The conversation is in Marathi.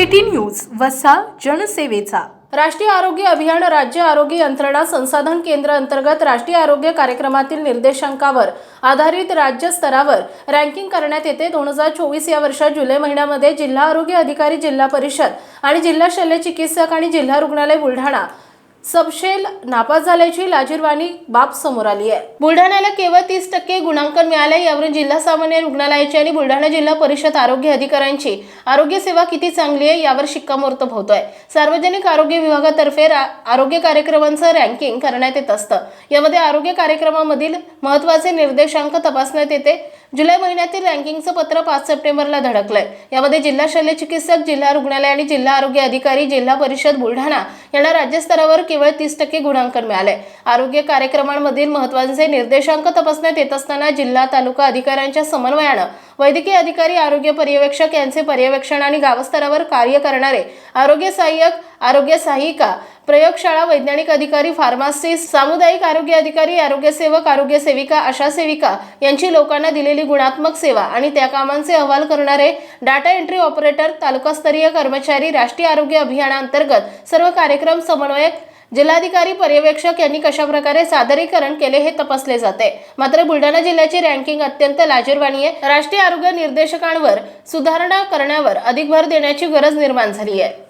सिटी न्यूज वसा जनसेवेचा. राष्ट्रीय आरोग्य अभियान राज्य आरोग्य यंत्रणा संसाधन केंद्र अंतर्गत राष्ट्रीय आरोग्य कार्यक्रमातील निर्देशांकावर आधारित राज्य स्तरावर रँकिंग करण्यात येते. दोन हजार चोवीस या वर्षात जुलै महिन्यामध्ये जिल्हा आरोग्य अधिकारी जिल्हा परिषद आणि जिल्हा शल्य चिकित्सक आणि जिल्हा रुग्णालय बुलढाणा सबशेल नापास झाल्याची लाजीरवाणी बाब समोर आली आहे. बुलढाण्याला केवळ तीस टक्के गुणांकन मिळाले यावरून जिल्हा सामान्य रुग्णालयाची आणि बुलढाणा जिल्हा परिषद आरोग्य अधिकाऱ्यांची आरोग्य सेवा किती चांगली आहे यावर शिक्कामोर्तब होतोय. सार्वजनिक आरोग्य विभागातर्फे रा- आरोग्य कार्यक्रमांचं रँकिंग करण्यात येत असतं. यामध्ये आरोग्य कार्यक्रमामधील महत्त्वाचे निर्देशांक तपासण्यात येते. जुलै महिन्यातील रँकिंगचं पत्र पाच सप्टेंबरला धडकलंय. यामध्ये जिल्हा शल्य चिकित्सक जिल्हा रुग्णालय आणि जिल्हा आरोग्य अधिकारी जिल्हा परिषद बुलढाणा यांना राज्यस्तरावर केवळ तीस टक्के गुणांकन मिळाले आरोग्य कार्यक्रमांमधील महत्त्वाचे निर्देशांक तपासण्यात येत असताना जिल्हा तालुका अधिकाऱ्यांच्या समन्वयानं वैद्यकीय अधिकारी आरोग्य पर्यवेक्षक यांचे पर्यवेक्षण आणि गावस्तरावर कार्य करणारे आरोग्य सहाय्यक आरोग्य सहाय्यिका प्रयोगशाळा वैज्ञानिक अधिकारी फार्मासिस्ट सामुदायिक आरोग्य अधिकारी आरोग्य सेवक आरोग्य सेविका आशा सेविका यांची लोकांना दिलेली गुणात्मक सेवा आणि त्या कामांचे अहवाल करणारे डाटा एंट्री ऑपरेटर तालुकास्तरीय कर्मचारी राष्ट्रीय आरोग्य अभियानांतर्गत सर्व कार्यक्रम समन्वयक जिल्हाधिकारी पर्यवेक्षक यांनी कशा प्रकारे सादरीकरण केले हे तपासले जाते. मात्र बुलढाणा जिल्ह्याची रँकिंग अत्यंत लाजीरवाणी आहे. राष्ट्रीय आरोग्य निर्देशकांवर सुधारणा करण्यावर अधिक भर देण्याची गरज निर्माण झाली आहे.